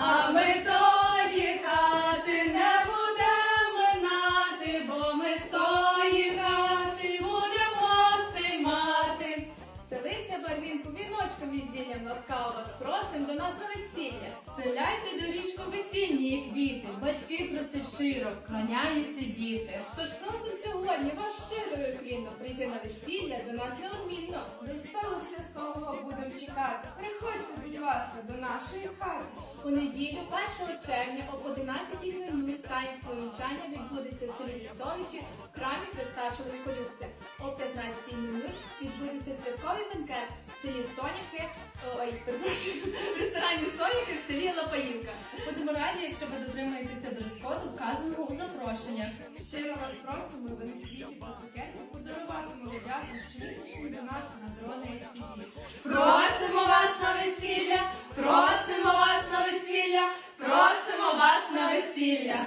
А ми тої хати не будемо минати, бо ми з будемо гостей. Стелися, барвінку, віночком із зіллям ласкаво вас до нас на весілля. Стеляйте доріжку весільні квіти, батьки просять щиро, вклоняються діти. Тож просим сьогодні вас щирою кліно прийти на весілля до нас неодмінно. До столу ласка, до нашої хати. У неділю 1 червня об 11.00 таїнство вінчання відбудеться в селі Вістовичі в храмі Христа Чоловіколюбця. О 15.00 відбудеться святковий бенкет в селі Соняхи, ой, перепрошую, в ресторані Соняхи в селі Лапаївка. Будемо раді, якщо ви дотримаєтеся дрес-коду, вказаного у запрошеннях. Щиро вас просимо замість квітів та цукерки подарувати молодятам щомісячний донат на дрони весілля,